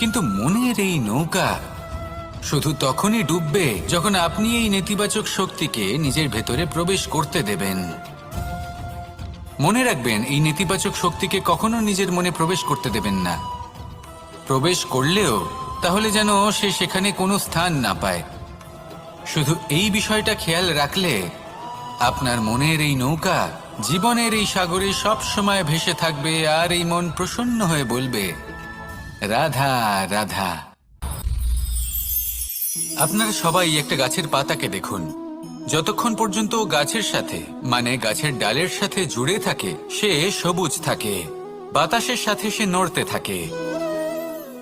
কিন্তু মনের এই নৌকা শুধু তখনই ডুববে যখন আপনি এই নেতিবাচক শক্তিকে নিজের ভেতরে প্রবেশ করতে দেবেন। মনে রাখবেন, এই নেতিবাচক শক্তিকে কখনো নিজের মনে প্রবেশ করতে দেবেন না। প্রবেশ করলেও তাহলে যেন সে সেখানে কোনো স্থান না পায়। শুধু এই বিষয়টা খেয়াল রাখলে আপনার মনের এই নৌকা জীবনের এই সাগরে সব সময় ভেসে থাকবে আর এই মন প্রসন্ন হয়ে বলবে রাধা রাধা। আপনারা সবাই একটা গাছের পাতাকে দেখুন। যতক্ষণ পর্যন্ত গাছের সাথে মানে গাছের ডালের সাথে জুড়ে থাকে, সে সবুজ থাকে। বাতাসের সাথে সে নড়তে থাকে।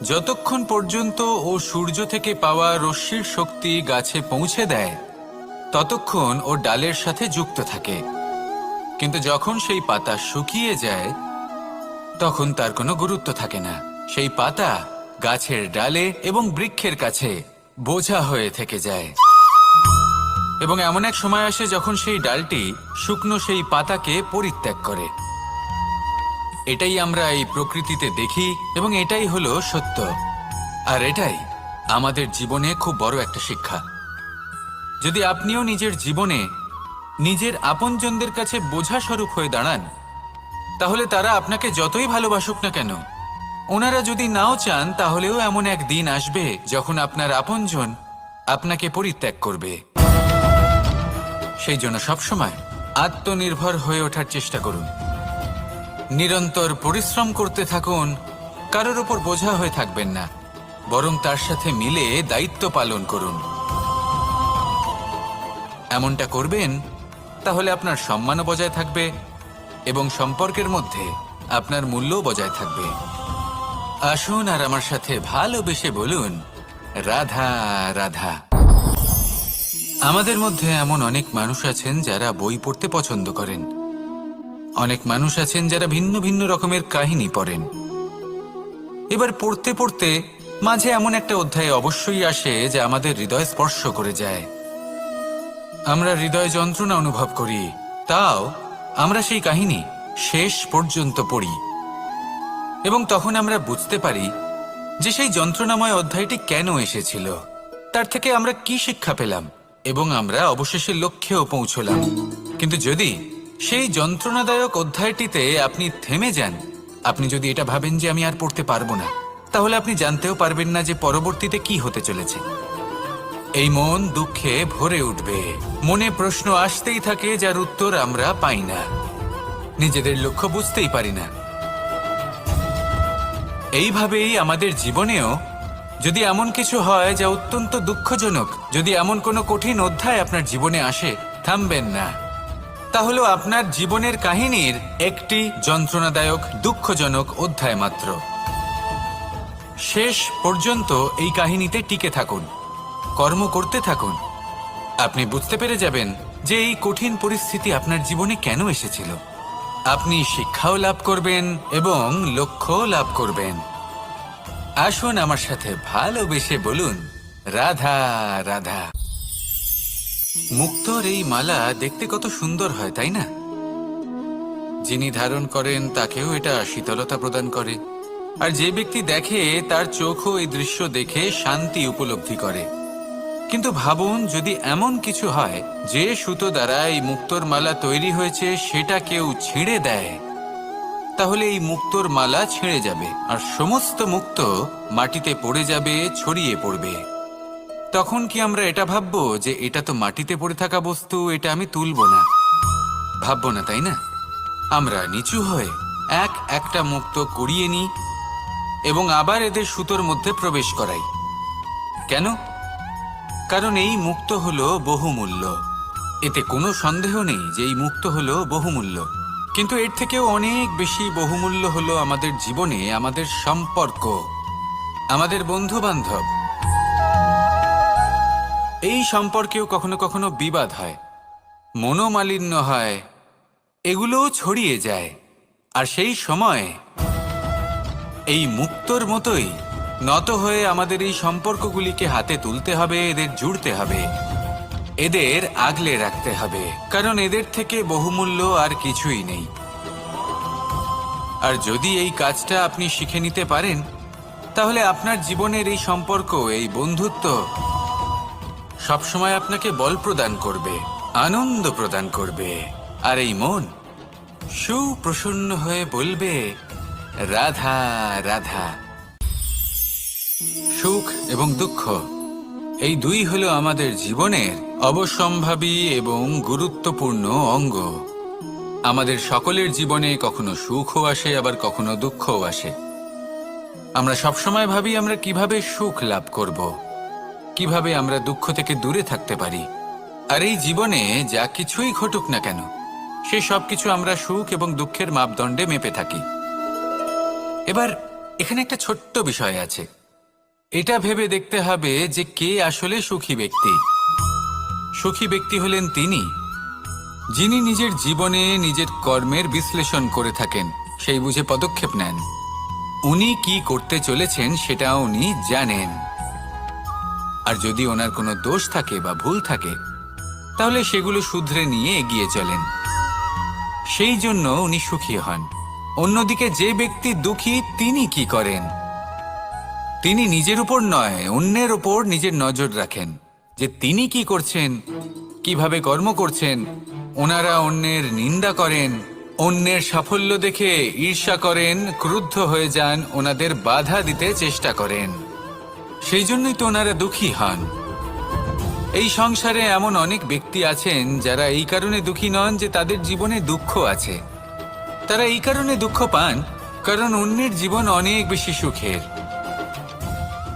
যতক্ষণ পর্যন্ত ও সূর্য থেকে পাওয়া রশ্মির শক্তি গাছে পৌঁছে দেয়, ততক্ষণ ও ডালের সাথে যুক্ত থাকে। কিন্তু যখন সেই পাতা শুকিয়ে যায়, তখন তার কোনো গুরুত্ব থাকে না। সেই পাতা গাছের ডালে এবং বৃক্ষের কাছে বোঝা হয়ে থেকে যায়। এবং এমন এক সময় আসে যখন সেই ডালটি শুকনো সেই পাতাকে পরিত্যাগ করে। এটাই আমরা এই প্রকৃতিতে দেখি এবং এটাই হলো সত্য। আর এটাই আমাদের জীবনে খুব বড় একটা শিক্ষা। যদি আপনিও নিজের জীবনে নিজের আপনজনদের কাছে বোঝা স্বরূপ হয়ে দাঁড়ান, তাহলে তারা আপনাকে যতই ভালোবাসুক না কেন ওনারা যদি নাও চান, তাহলেও এমন এক দিন আসবে যখন আপনার আপনজন আপনাকে পরিত্যাগ করবে। সেই জন্য সবসময় আত্মনির্ভর হয়ে ওঠার চেষ্টা করুন। নিরন্তর পরিশ্রম করতে থাকুন, কারোর ওপর বোঝা হয়ে থাকবেন না, বরং তার সাথে মিলে দায়িত্ব পালন করুন। এমনটা করবেন, তাহলে আপনার সম্মানও বজায় থাকবে এবং সম্পর্কের মধ্যে আপনার মূল্যও বজায় থাকবে। আসুন আর আমার সাথে ভালোবেসে বলুন, রাধা রাধা। আমাদের মধ্যে এমন অনেক মানুষ আছেন যারা বই পড়তে পছন্দ করেন। অনেক মানুষ আছেন যারা ভিন্ন ভিন্ন রকমের কাহিনী পড়েন। এবার পড়তে পড়তে মাঝে এমন একটা অধ্যায় অবশ্যই আসে যা আমাদের হৃদয় স্পর্শ করে যায়। আমরা হৃদয় যন্ত্রণা অনুভব করি, তাও আমরা সেই কাহিনী শেষ পর্যন্ত পড়ি। এবং তখন আমরা বুঝতে পারি যে সেই যন্ত্রণাময় অধ্যায়টি কেন এসেছিল। তার থেকে আমরা কি শিক্ষা পেলাম এবং আমরা অবশেষে লক্ষ্যেও পৌঁছলাম। কিন্তু যদি সেই যন্ত্রণাদায়ক অধ্যায়টিতে আপনি থেমে যান, আপনি যদি এটা ভাবেন যে আমি আর পড়তে পারব না, তাহলে আপনি জানতেও পারবেন না যে পরবর্তীতে কি হতে চলেছে। এই মন দুঃখে ভরে উঠবে। মনে প্রশ্ন আসতেই থাকে যার উত্তর আমরা পাই না। নিজেদের লক্ষ্য বুঝতেই পারি না। এইভাবেই আমাদের জীবনেও যদি এমন কিছু হয় যা অত্যন্ত দুঃখজনক, যদি এমন কোনো কঠিন অধ্যায় আপনার জীবনে আসে, থামবেন না। তাহলেও আপনার জীবনের কাহিনীর একটি যন্ত্রণাদায়ক, দুঃখজনক অধ্যায় মাত্র। শেষ পর্যন্ত এই কাহিনীতে টিকে থাকুন, কর্ম করতে থাকুন। আপনি বুঝতে পেরে যাবেন যে এই কঠিন পরিস্থিতি আপনার জীবনে কেন এসেছিল। আপনি শিক্ষাও লাভ করবেন এবং লক্ষ্যও লাভ করবেন। আসুন আমার সাথে ভালোবেসে বলুন, রাধা রাধা। মুক্তর এই মালা দেখতে কত সুন্দর হয়, তাই না? যিনি ধারণ করেন, তাকেও এটা শীতলতা প্রদান করে। আর যে ব্যক্তি দেখে, তার চোখও এই দৃশ্য দেখে শান্তি উপলব্ধি করে। কিন্তু ভাবুন, যদি এমন কিছু হয়, যে সুতো দ্বারা এই মুক্তোর মালা তৈরি হয়েছে, সেটা কেউ ছিঁড়ে দেয়। তাহলে এই মুক্তোর মালা ছিঁড়ে যাবে, আর সমস্ত মুক্ত মাটিতে পড়ে যাবে, ছড়িয়ে পড়বে। তখন কি আমরা এটা ভাববো, যে এটা তো মাটিতে পড়ে থাকা বস্তু, এটা আমি তুলব না? ভাববো না, তাই না? আমরা নিচু হয়ে এক একটা মুক্ত কুড়িয়ে নিই, এবং আবার এদের সুতোর মধ্যে প্রবেশ করাই। কেন? কারণ এই মুক্ত হলো বহুমূল্য। এতে কোনো সন্দেহ নেই যে এই মুক্ত হলো বহুমূল্য। কিন্তু এর থেকেও অনেক বেশি বহুমূল্য হলো আমাদের জীবনে আমাদের সম্পর্ক, আমাদের বন্ধু বান্ধব এই সম্পর্কেও কখনো কখনো বিবাদ হয়, মনোমালিন্য হয়, এগুলোও ছড়িয়ে যায়। আর সেই সময় এই মুক্তর মতোই নত হয়ে আমাদের এই সম্পর্কগুলিকে হাতে তুলতে হবে, এদের জুড়তে হবে। এদের আগলে রাখতে হবে, কারণ এদের থেকে বহুমূল্য আর কিছুই নেই। আর যদি এই কাজটা আপনি শিখে নিতে পারেন, তাহলে আপনার জীবনের এই সম্পর্ক, এই বন্ধুত্ব সবসময় আপনাকে বল প্রদান করবে, আনন্দ প্রদান করবে, আর এই মন সুপ্রসন্ন হয়ে বলবে, রাধা রাধা। সুখ এবং দুঃখ। এই দুই হলো আমাদের জীবনের অবসম্ভাবী এবং গুরুত্বপূর্ণ অঙ্গ। আমাদের সকলের জীবনে কখনো সুখও আসে, আবার কখনো দুঃখও আসে। আমরা সবসময় ভাবি আমরা কীভাবে সুখ লাভ করব, কীভাবে আমরা দুঃখ থেকে দূরে থাকতে পারি। আর এই জীবনে যা কিছুই ঘটুক না কেন, সে সব কিছু আমরা সুখ এবং দুঃখের মাপদণ্ডে মেপে থাকি। এবার এখানে একটা ছোট্ট বিষয় আছে। এটা ভেবে দেখতে হবে যে কে আসলে সুখী ব্যক্তি। সুখী ব্যক্তি হলেন তিনি, যিনি নিজের জীবনে নিজের কর্মের বিশ্লেষণ করে থাকেন, সেই বুঝে পদক্ষেপ নেন। উনি কি করতে চলেছেন সেটা উনি জানেন। আর যদি ওনার কোনো দোষ থাকে বা ভুল থাকে, তাহলে সেগুলো শুধরে নিয়ে এগিয়ে চলেন। সেই জন্য উনি সুখী হন। অন্যদিকে যে ব্যক্তি দুঃখী, তিনি কি করেন? তিনি নিজের উপর নয়, অন্যের উপর নিজের নজর রাখেন। যে তিনি কি করছেন, কীভাবে কর্ম করছেন, ওনারা অন্যের নিন্দা করেন, অন্যের সাফল্য দেখে ঈর্ষা করেন, ক্রুদ্ধ হয়ে যান, ওনাদের বাধা দিতে চেষ্টা করেন। সেই জন্যই তো ওনারা দুঃখী হন। এই সংসারে এমন অনেক ব্যক্তি আছেন যারা এই কারণে দুঃখী নন যে তাদের জীবনে দুঃখ আছে। তারা এই কারণে দুঃখ পান, কারণ অন্যের জীবন অনেক বেশি সুখের।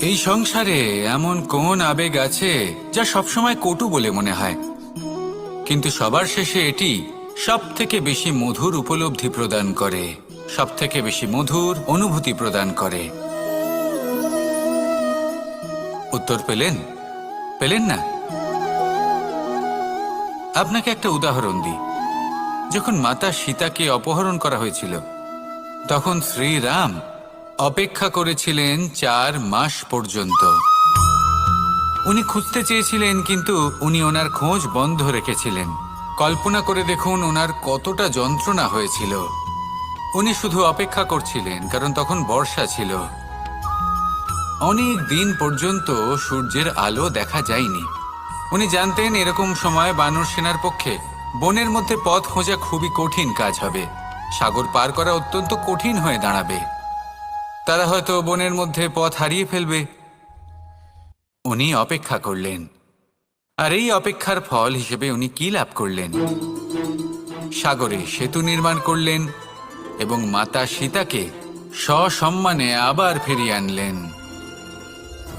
এই সংসারে এমন কোন আবেগ আছে যা সবসময় কটু বলে মনে হয়? কিন্তু সবার শেষে এটি সব থেকে বেশি মধুর উপলব্ধি প্রদান করে সব থেকে বেশি মধুর অনুভূতি প্রদান করে। উত্তর পেলেন? পেলেন না? আপনাকে একটা উদাহরণ দিই। যখন মাতা সীতাকে অপহরণ করা হয়েছিল, তখন শ্রীরাম অপেক্ষা করেছিলেন চার মাস পর্যন্ত। উনি খুঁজতে চেয়েছিলেন, কিন্তু উনি ওনার খোঁজ বন্ধ রেখেছিলেন। কল্পনা করে দেখুন ওনার কতটা যন্ত্রণা হয়েছিল। উনি শুধু অপেক্ষা করছিলেন, কারণ তখন বর্ষা ছিল। অনেক দিন পর্যন্ত সূর্যের আলো দেখা যায়নি। উনি জানতেন এরকম সময় বানর সেনার পক্ষে বনের মধ্যে পথ খোঁজা খুবই কঠিন কাজ হবে। সাগর পার করা অত্যন্ত কঠিন হয়ে দাঁড়াবে। তারা হয়তো বনের মধ্যে পথ হারিয়ে ফেলবে। উনি অপেক্ষা করলেন। আর এই অপেক্ষার ফল হিসেবে উনি কি লাভ করলেন? সাগরে সেতু নির্মাণ করলেন এবং মাতা সীতাকে সসম্মানে আবার ফিরিয়ে আনলেন।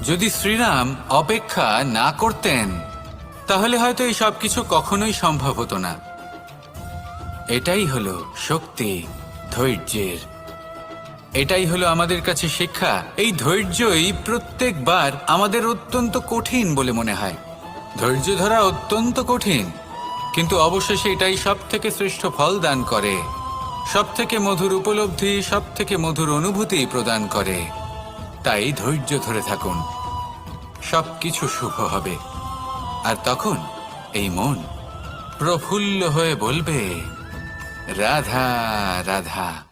যদি শ্রীরাম অপেক্ষা না করতেন, তাহলে হয়তো এই সব কিছু কখনোই সম্ভব হতো না। এটাই হলো শক্তি ধৈর্যের এটাই হলো আমাদের কাছে শিক্ষা। এই ধৈর্যই প্রত্যেকবার আমাদের অত্যন্ত কঠিন বলে মনে হয়। ধৈর্য ধরা অত্যন্ত কঠিন, কিন্তু অবশেষে এটাই সব থেকে শ্রেষ্ঠ ফল দান করে। সব থেকে মধুর উপলব্ধি সব থেকে মধুর অনুভূতি প্রদান করে। তাই ধৈর্য ধরে থাকুন। সব কিছু শুভ হবে। আর তখন এই মন প্রফুল্ল হয়ে বলবে, রাধা রাধা।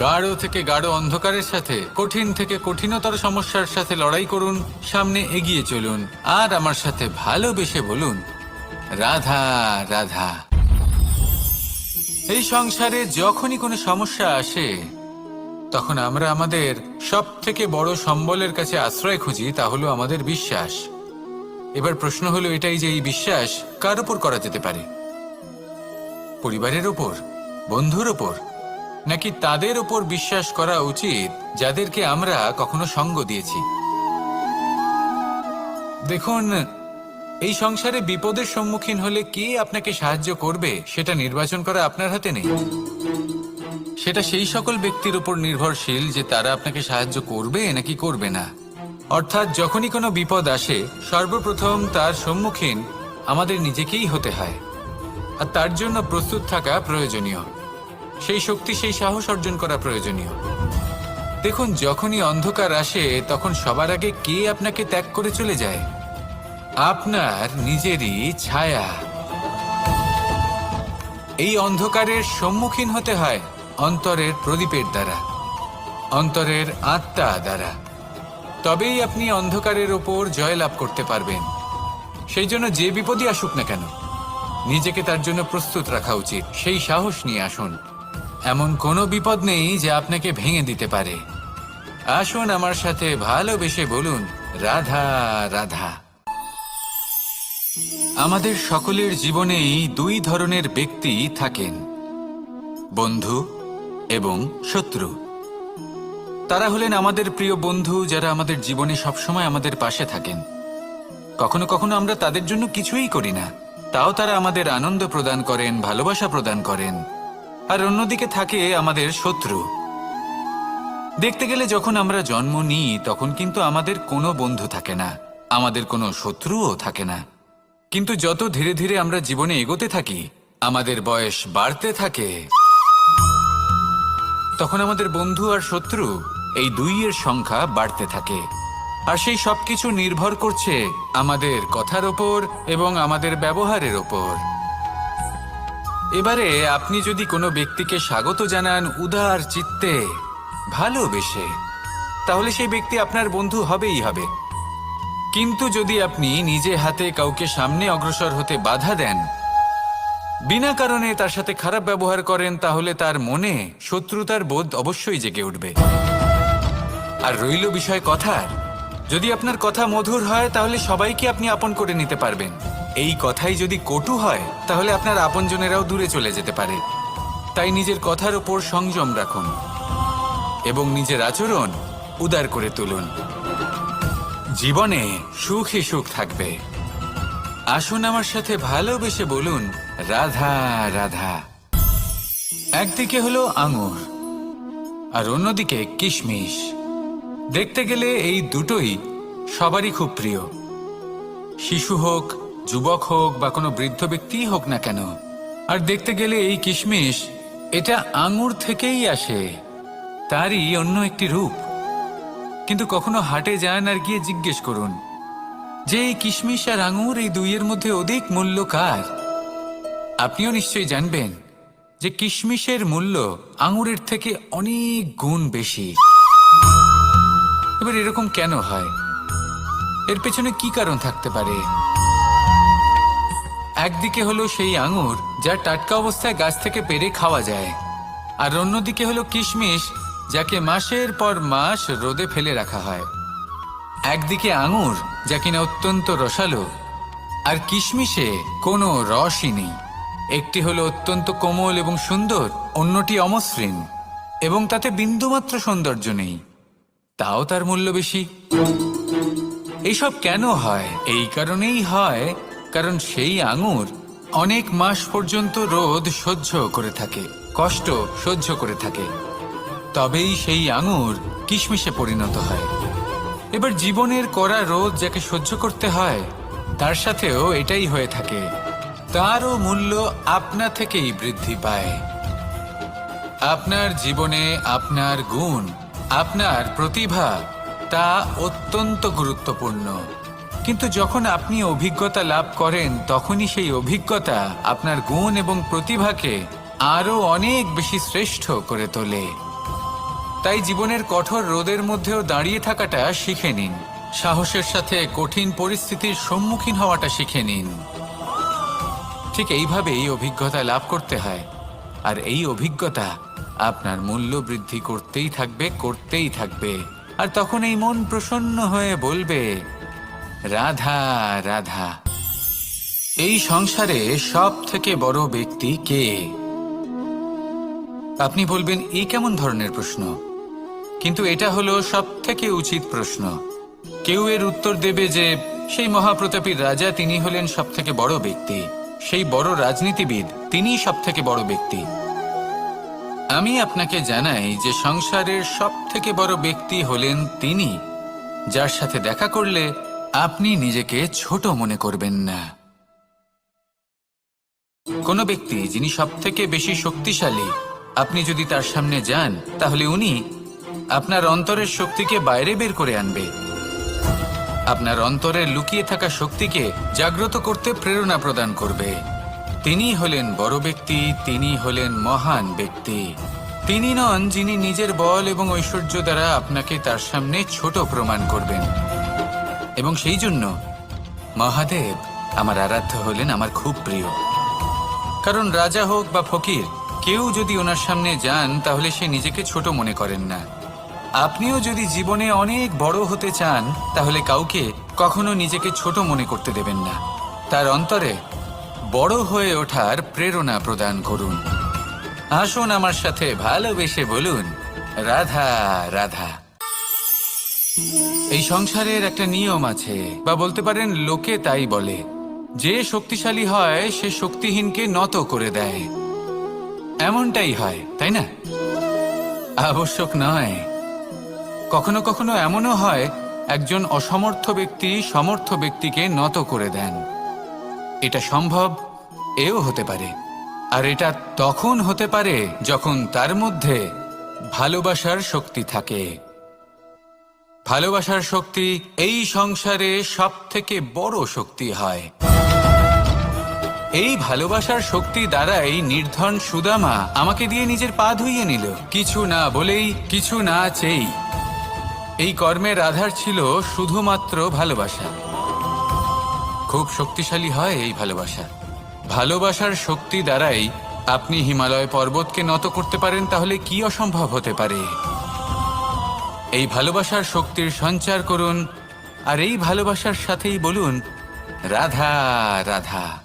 গাঢ় থেকে গাঢ় অন্ধকারের সাথে, কঠিন থেকে কঠিনতর সমস্যার সাথে লড়াই করুন, সামনে এগিয়ে চলুন, আর আমার সাথে ভালোবেসে বলুন, রাধা রাধা। এই সংসারে যখনই কোনো সমস্যা আসে, তখন আমরা আমাদের সব থেকে বড় সম্বলের কাছে আশ্রয় খুঁজি, তা হলো আমাদের বিশ্বাস। এবার প্রশ্ন হলো এটাই যে এই বিশ্বাস কার উপর করা যেতে পারে? পরিবারের ওপর বন্ধুর ওপর নাকি তাদের ওপর বিশ্বাস করা উচিত যাদেরকে আমরা কখনো সঙ্গ দিয়েছি? দেখুন, এই সংসারে বিপদের সম্মুখীন হলে কে আপনাকে সাহায্য করবে সেটা নির্বাচন করা আপনার হাতে নেই। সেটা সেই সকল ব্যক্তির উপর নির্ভরশীল যে তারা আপনাকে সাহায্য করবে নাকি করবে না। অর্থাৎ যখনই কোনো বিপদ আসে, সর্বপ্রথম তার সম্মুখীন আমাদের নিজেকেই হতে হয়। আর তার জন্য প্রস্তুত থাকা প্রয়োজনীয়। সেই শক্তি, সেই সাহস অর্জন করা প্রয়োজনীয়। দেখুন, যখনই অন্ধকার আসে, তখন সবার আগে কে আপনাকে ত্যাগ করে চলে যায়? আপনার নিজেরই ছায়া। এই অন্ধকারের সম্মুখীন হতে হয় অন্তরের প্রদীপের দ্বারা, অন্তরের আত্মা দ্বারা। তবেই আপনি অন্ধকারের ওপর জয়লাভ করতে পারবেন। সেই জন্য যে বিপদই আসুক না কেন, নিজেকে তার জন্য প্রস্তুত রাখা উচিত। সেই সাহস নিয়ে আসুন। এমন কোনো বিপদ নেই যে আপনাকে ভেঙে দিতে পারে। আসুন আমার সাথে ভালোবেসে বলুন, রাধা রাধা। আমাদের সকলের জীবনেই দুই ধরনের ব্যক্তি থাকেন, বন্ধু এবং শত্রু। তারা হলেন আমাদের প্রিয় বন্ধু যারা আমাদের জীবনে সবসময় আমাদের পাশে থাকেন। কখনো কখনো আমরা তাদের জন্য কিছুই করি না, তাও তারা আমাদের আনন্দ প্রদান করেন, ভালোবাসা প্রদান করেন। আর অন্যদিকে থাকে আমাদের শত্রু। দেখতে গেলে যখন আমরা জন্ম নিই, তখন কিন্তু আমাদের কোনো বন্ধু থাকে না, আমাদের কোনো শত্রুও থাকে না। কিন্তু যত ধীরে ধীরে আমরা জীবনে এগোতে থাকি, আমাদের বয়স বাড়তে থাকে। তখন আমাদের বন্ধু আর শত্রু এই দুইয়ের সংখ্যা বাড়তে থাকে। আর সেই সবকিছু নির্ভর করছে আমাদের কথার ওপর এবং আমাদের ব্যবহারের ওপর। এবারে আপনি যদি কোনো ব্যক্তিকে স্বাগত জানান উদার চিত্তে, ভালোবেসে, তাহলে সেই ব্যক্তি আপনার বন্ধু হবেই হবে। কিন্তু যদি আপনি নিজে হাতে কাউকে সামনে অগ্রসর হতে বাধা দেন, বিনা কারণে তার সাথে খারাপ ব্যবহার করেন, তাহলে তার মনে শত্রুতার বোধ অবশ্যই জেগে উঠবে। আর রইল বিষয় কথার। যদি আপনার কথা মধুর হয়, তাহলে সবাইকে আপনি আপন করে নিতে পারবেন। এই কথাই যদি কটু হয়, তাহলে আপনার আপনজনেরাও দূরে চলে যেতে পারে। তাই নিজের কথার ওপর সংযম রাখুন এবং নিজের আচরণ উদার করে তুলুন। জীবনে সুখী সুখ থাকবে। আসুন আমার সাথে ভালোবেসে বলুন, রাধা রাধা। একদিকে হলো আঙুর, আর অন্যদিকে কিশমিশ। দেখতে গেলে এই দুটোই সবারই খুব প্রিয়। শিশু হোক যুবক হোক বা কোনো বৃদ্ধ ব্যক্তিই হোক না কেন, আর দেখতে গেলে এই কিশমিশ, এটা আঙুর থেকেই আসে, তারই অন্য একটি রূপ। কিন্তু কখনো হাটে যান আর গিয়ে জিজ্ঞেস করুন, যে এই কিশমিশ আর আঙুর এই দুইয়ের মধ্যে অধিক মূল্য কার? আপনিও নিশ্চয়ই জানবেন যে কিশমিশের মূল্য আঙুরের থেকে অনেক গুণ বেশি। এবার এরকম কেন হয়? এর পেছনে কি কারণ থাকতে পারে? একদিকে হলো সেই আঙুর যা টাটকা অবস্থায় গাছ থেকে পেরে খাওয়া যায়। আর অন্যদিকে হলো কিশমিশ, যাকে মাসের পর মাস রোদে ফেলে রাখা হয়। একদিকে আঙুর, যা কিনা অত্যন্ত রসালো। আর কিশমিশে কোনো রসই নেই। একটি হলো অত্যন্ত কোমল এবং সুন্দর, অন্যটি অমসৃণ। এবং তাতে বিন্দুমাত্র সৌন্দর্য নেই। তাও তার মূল্য বেশি। এইসব কেন হয়? এই কারণেই হয় কারণ সেই আঙুর অনেক মাস পর্যন্ত রোদ সহ্য করে থাকে, কষ্ট সহ্য করে থাকে। তবেই সেই আঙুর কিশমিশে পরিণত হয়। এবার জীবনের কড়া রোদ যাকে সহ্য করতে হয়, তার সাথেও এটাই হয়ে থাকে। তারও মূল্য আপনা থেকেই বৃদ্ধি পায়। আপনার জীবনে আপনার গুণ, আপনার প্রতিভা, তা অত্যন্ত গুরুত্বপূর্ণ। কিন্তু যখন আপনি অভিজ্ঞতা লাভ করেন, তখনই সেই অভিজ্ঞতা আপনার গুণ এবং প্রতিভাকে আরও অনেক বেশি শ্রেষ্ঠ করে তোলে। তাই জীবনের কঠোর রোদের মধ্যেও দাঁড়িয়ে থাকাটা শিখে নিন। সাহসের সাথে কঠিন পরিস্থিতির সম্মুখীন হওয়াটা শিখে নিন। ঠিক এইভাবেই অভিজ্ঞতা লাভ করতে হয়। আর এই অভিজ্ঞতা আপনার মূল্য বৃদ্ধি করতেই থাকবে করতেই থাকবে। আর তখন এই মন প্রসন্ন হয়ে বলবে রাধা রাধা। এই সংসারে সব থেকে বড় ব্যক্তি কে? আপনি বলবেন এই কেমন ধরনের প্রশ্ন? কিন্তু এটা হলো সব থেকে উচিত প্রশ্ন। কেউ এর উত্তর দেবে যে, সেই মহাপ্রতাপী রাজা তিনি হলেন সব থেকে বড় ব্যক্তি। সেই বড় রাজনীতিবিদ তিনিই সব থেকে বড় ব্যক্তি। আমি আপনাকে জানাই যে সংসারের সব থেকে বড় ব্যক্তি হলেন তিনি। যার সাথে দেখা করলে আপনি নিজেকে ছোট মনে করবেন না। কোনো ব্যক্তি যিনি সব থেকে বেশি শক্তিশালী, আপনি যদি তার সামনে যান, তাহলে উনি আপনার অন্তরের শক্তিকে বাইরে বের করে আনবে। আপনার অন্তরে লুকিয়ে থাকা শক্তিকে জাগ্রত করতে প্রেরণা প্রদান করবে। তিনি হলেন বড় ব্যক্তি, তিনি হলেন মহান ব্যক্তি। তিনি নন যিনি নিজের বল এবং ঐশ্বর্য দ্বারা আপনাকে তার সামনে ছোট প্রমাণ করবেন। এবং সেই জন্য মহাদেব আমার আরাধ্য হলেন আমার খুব প্রিয়। কারণ রাজা হোক বা ফকির, কেউ যদি ওনার সামনে যান, তাহলে সে নিজেকে ছোট মনে করেন না। আপনিও যদি জীবনে অনেক বড় হতে চান, তাহলে কাউকে কখনো নিজেকে ছোট মনে করতে দেবেন না। তার অন্তরে বড় হয়ে ওঠার প্রেরণা প্রদান করুন। আসুন আমার সাথে ভালোবেসে বলুন, রাধা রাধা। এই সংসারের একটা নিয়ম আছে, বা বলতে পারেন লোকে তাই বলে, যে শক্তিশালী হয়, সে শক্তিহীনকে নত করে দেয়। এমনটাই হয়, তাই না? আবশ্যক নয়। কখনো কখনো এমনও হয়, একজন অসমর্থ ব্যক্তি সমর্থ ব্যক্তিকে নত করে দেন। এটা সম্ভব, এও হতে পারে। আর এটা তখন হতে পারে যখন তার মধ্যে ভালোবাসার শক্তি থাকে। ভালোবাসার শক্তি এই সংসারে সব থেকে বড় শক্তি হয়। এই ভালোবাসার শক্তি দ্বারাই নির্ধন সুদামা আমাকে দিয়ে নিজের পা ধুইয়ে নিল। কিছু না বলেই, কিছু না চেয়েই। এই কর্মের আধার ছিল শুধুমাত্র ভালোবাসা। খুব শক্তিশালী হয় এই ভালোবাসা। ভালোবাসার শক্তি দ্বারাই আপনি হিমালয় পর্বতকে নত করতে পারেন, তাহলে কি অসম্ভব হতে পারে? এই ভালোবাসার শক্তির সঞ্চার করুন, আর এই ভালোবাসার সাথেই বলুন, রাধা রাধা।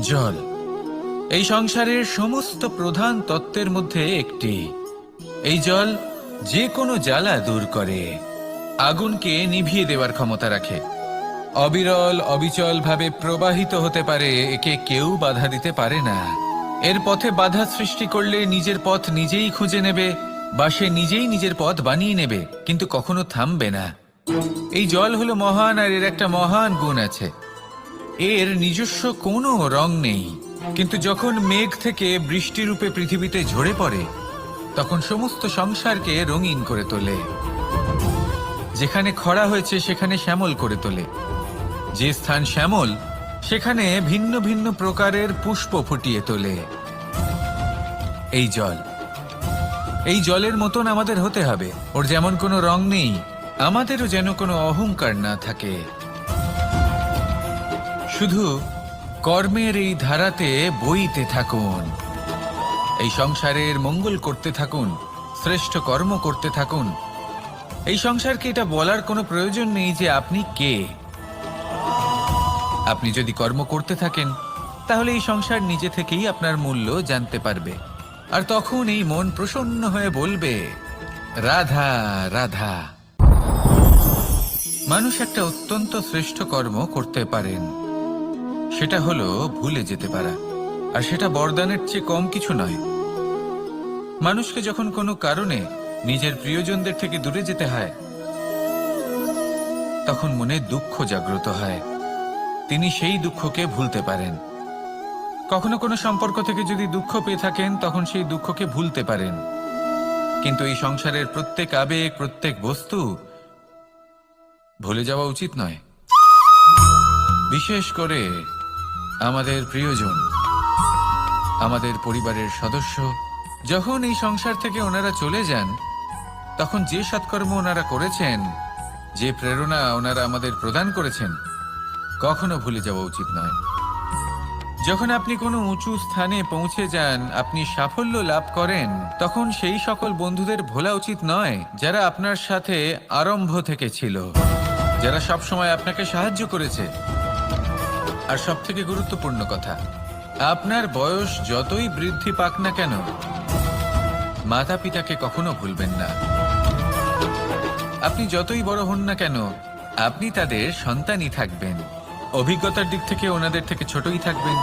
জল, এই সংসারের সমস্ত প্রধান তত্ত্বের মধ্যে একটি। এই জল যে কোনো জ্বালা দূর করে, আগুনকে নিভিয়ে দেওয়ার ক্ষমতা রাখে। অবিরল অবিচল ভাবে প্রবাহিত হতে পারে, একে কেউ বাধা দিতে পারে না। এর পথে বাধা সৃষ্টি করলে নিজের পথ নিজেই খুঁজে নেবে বা সে নিজেই নিজের পথ বানিয়ে নেবে, কিন্তু কখনো থামবে না। এই জল হলো মহান আর এর একটা মহান গুণ আছে। এর নিজস্ব কোনো রং নেই, কিন্তু যখন মেঘ থেকে বৃষ্টি রূপে পৃথিবীতে ঝরে পড়ে, তখন সমস্ত সংসারকে রঙিন করে তোলে। যেখানে খরা হয়েছে, সেখানে শ্যামল করে তোলে। যে স্থান শ্যামল, সেখানে ভিন্ন ভিন্ন প্রকারের পুষ্প ফুটিয়ে তোলে। এই জল। এই জলের মতন আমাদের হতে হবে। ওর যেমন কোনো রং নেই, আমাদেরও যেন কোনো অহংকার না থাকে। শুধু কর্মের এই ধারাতে বইতে থাকুন। এই সংসারের মঙ্গল করতে থাকুন, শ্রেষ্ঠ কর্ম করতে থাকুন। এই সংসারকে এটা বলার কোনো প্রয়োজন নেই যে আপনি কে। আপনি যদি কর্ম করতে থাকেন, তাহলে এই সংসার নিজে থেকেই আপনার মূল্য জানতে পারবে। আর তখন এই মন প্রসন্ন হয়ে বলবে, রাধা রাধা। মানুষ একটা অত্যন্ত শ্রেষ্ঠ কর্ম করতে পারেন। সেটা হলো ভুলে যেতে পারা। আর সেটা বরদানের চেয়ে কম কিছু নয়। মানুষকে যখন কোনো কারণে নিজের প্রিয়জনদের থেকে দূরে যেতে হয়, তখন মনে দুঃখ জাগ্রত হয়। তিনি সেই দুঃখকে ভুলতে পারেন। কখনো কোনো সম্পর্ক থেকে যদি দুঃখ পেয়ে থাকেন, তখন সেই দুঃখকে ভুলতে পারেন। কিন্তু এই সংসারের প্রত্যেক আবেগ, প্রত্যেক বস্তু ভুলে যাওয়া উচিত নয়। বিশেষ করে আমাদের প্রিয়জন, আমাদের পরিবারের সদস্য, যখন এই সংসার থেকে ওনারা চলে যান, তখন যে সৎকর্ম ওনারা করেছেন, যে প্রেরণা ওনারা আমাদের প্রদান করেছেন কখনো ভুলে যাওয়া উচিত নয়। যখন আপনি কোনো উঁচু স্থানে পৌঁছে যান, আপনি সাফল্য লাভ করেন, তখন সেই সকল বন্ধুদের ভোলা উচিত নয়, যারা আপনার সাথে আরম্ভ থেকে ছিল, যারা সব সময় আপনাকে সাহায্য করেছে। আর সব থেকে গুরুত্বপূর্ণ কথা, আপনার বয়স যতই বৃদ্ধি পাক না কেন মাতা পিতাকে কখনো ভুলবেন না। আপনি যতই বড় হন না কেন, আপনি তাদের সন্তানই থাকবেন। অভিজ্ঞতার দিক থেকে ওনাদের থেকে ছোটই থাকবেন।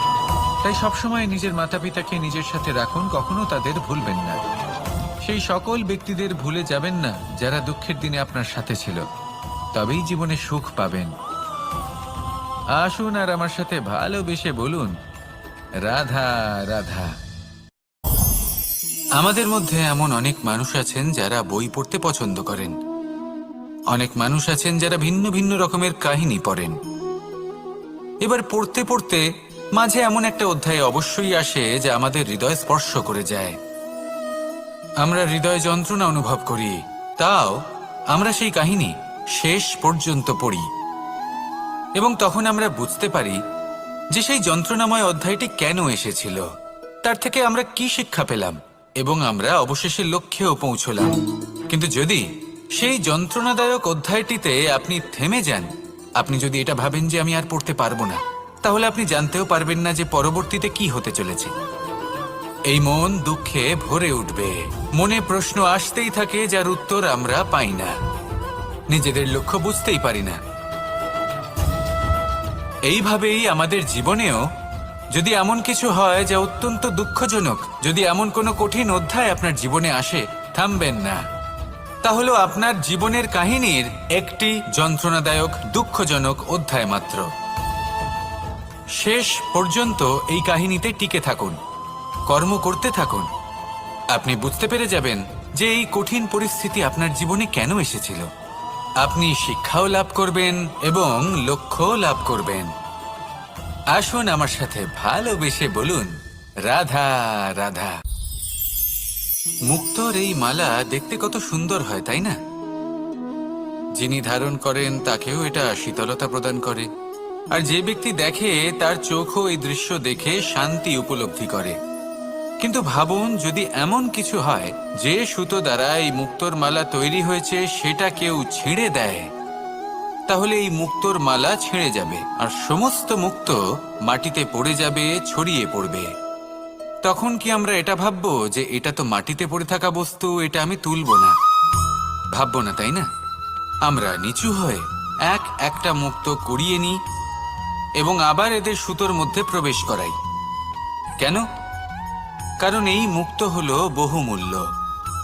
তাই সবসময় নিজের মাতা পিতাকে নিজের সাথে রাখুন, কখনো তাদের ভুলবেন না। সেই সকল ব্যক্তিদের ভুলে যাবেন না যারা দুঃখের দিনে আপনার সাথে ছিল। তবেই জীবনে সুখ পাবেন। আসুন আর আমার সাথে ভালোবেসে বলুন, রাধা রাধা। আমাদের মধ্যে এমন অনেক মানুষ আছেন যারা বই পড়তে পছন্দ করেন। অনেক মানুষ আছেন যারা ভিন্ন ভিন্ন রকমের কাহিনী পড়েন। এবার পড়তে পড়তে মাঝে এমন একটা অধ্যায় অবশ্যই আসে যা আমাদের হৃদয় স্পর্শ করে যায়। আমরা হৃদয় যন্ত্রণা অনুভব করি, তাও আমরা সেই কাহিনী শেষ পর্যন্ত পড়ি। এবং তখন আমরা বুঝতে পারি যে সেই যন্ত্রণাময় অধ্যায়টি কেন এসেছিল, তার থেকে আমরা কি শিক্ষা পেলাম এবং আমরা অবশেষে লক্ষ্যেও পৌঁছলাম। কিন্তু যদি সেই যন্ত্রণাদায়ক অধ্যায়টিতে আপনি থেমে যান আপনি যদি এটা ভাবেন যে আমি আর পড়তে পারব না, তাহলে আপনি জানতেও পারবেন না যে পরবর্তীতে কি হতে চলেছে। এই মন দুঃখে ভরে উঠবে। মনে প্রশ্ন আসতেই থাকে, যার উত্তর আমরা পাই না। নিজেদের লক্ষ্য বুঝতেই পারি না। এইভাবেই আমাদের জীবনেও যদি এমন কিছু হয় যা অত্যন্ত দুঃখজনক, যদি এমন কোনো কঠিন অধ্যায় আপনার জীবনে আসে, থামবেন না। তাহলে আপনার জীবনের কাহিনীর একটি যন্ত্রণাদায়ক, দুঃখজনক অধ্যায় মাত্র। শেষ পর্যন্ত এই কাহিনীতে টিকে থাকুন, কর্ম করতে থাকুন। আপনি বুঝতে পেরে যাবেন যে এই কঠিন পরিস্থিতি আপনার জীবনে কেন এসেছিল। আপনি শিক্ষাও লাভ করবেন এবং লক্ষ্যও লাভ করবেন। আসুন আমার সাথে ভালোবেসে বলুন, রাধা রাধা। মুক্তর এই মালা দেখতে কত সুন্দর হয়, তাই না? যিনি ধারণ করেন, তাকেও এটা শীতলতা প্রদান করে। আর যে ব্যক্তি দেখে, তার চোখও এই দৃশ্য দেখে শান্তি উপলব্ধি করে। কিন্তু ভাবুন, যদি এমন কিছু হয়, যে সুতো দ্বারা এই মুক্তোর মালা তৈরি হয়েছে, সেটা কেউ ছিঁড়ে দেয়। তাহলে এই মুক্তোর মালা ছিঁড়ে যাবে, আর সমস্ত মুক্ত মাটিতে পড়ে যাবে, ছড়িয়ে পড়বে। তখন কি আমরা এটা ভাববো যে এটা তো মাটিতে পড়ে থাকা বস্তু, এটা আমি তুলব না? ভাববো না, তাই না? আমরা নিচু হয়ে এক একটা মুক্ত কুড়িয়ে নিই এবং আবার এদের সুতোর মধ্যে প্রবেশ করাই। কেন? কারণ এই মুক্ত হলো বহুমূল্য।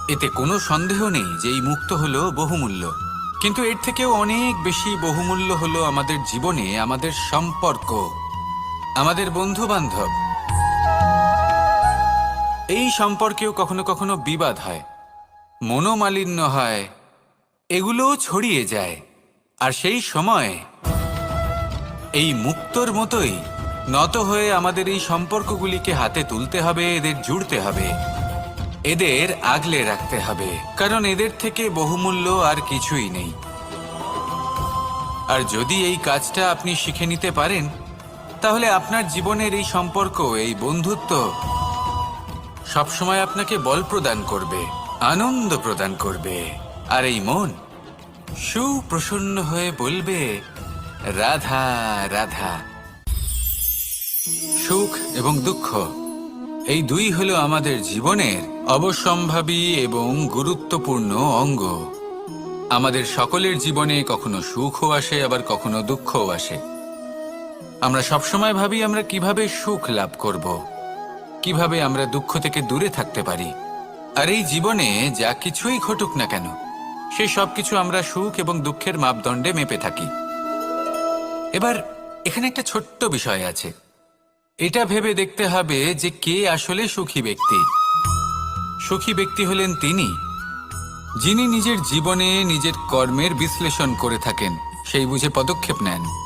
এতে কোনো সন্দেহ নেই যে এই মুক্ত হলো বহুমূল্য। কিন্তু এর থেকেও অনেক বেশি বহুমূল্য হলো আমাদের জীবনে, আমাদের সম্পর্ক, আমাদের বন্ধু বান্ধব এই সম্পর্কেও কখনো কখনো বিবাদ হয়। মনোমালিন্য হয়। এগুলোও ছড়িয়ে যায়। আর সেই সময় এই মুক্তর মতোই নত হয়ে আমাদের এই সম্পর্কগুলিকে হাতে তুলতে হবে, এদের জুড়তে হবে। এদের আগলে রাখতে হবে। কারণ এদের থেকে বহুমূল্য আর কিছুই নেই। আর যদি এই কাজটা আপনি শিখে নিতে পারেন, তাহলে আপনার জীবনের এই সম্পর্ক, এই বন্ধুত্ব সবসময় আপনাকে বল প্রদান করবে, আনন্দ প্রদান করবে। আর এই মন সুপ্রসন্ন হয়ে বলবে, রাধা রাধা। সুখ এবং দুঃখ, এই দুই হলো আমাদের জীবনের অবসম্ভাবী এবং গুরুত্বপূর্ণ অঙ্গ। আমাদের সকলের জীবনে কখনো সুখও আসে, আবার কখনো দুঃখও আসে। আমরা সবসময় ভাবি আমরা কীভাবে সুখ লাভ করব। কীভাবে আমরা দুঃখ থেকে দূরে থাকতে পারি? আর এই জীবনে যা কিছুই ঘটুক না কেন সেই সব কিছু আমরা সুখ এবং দুঃখের মাপদণ্ডে মেপে থাকি। এবার, এখানে একটা ছোট্ট বিষয় আছে। এটা ভেবে দেখতে হবে যে কে আসলে সুখী ব্যক্তি। সুখী ব্যক্তি হলেন তিনি, যিনি নিজের জীবনে নিজের কর্মের বিশ্লেষণ করে থাকেন, সেই বুঝে পদক্ষেপ নেন।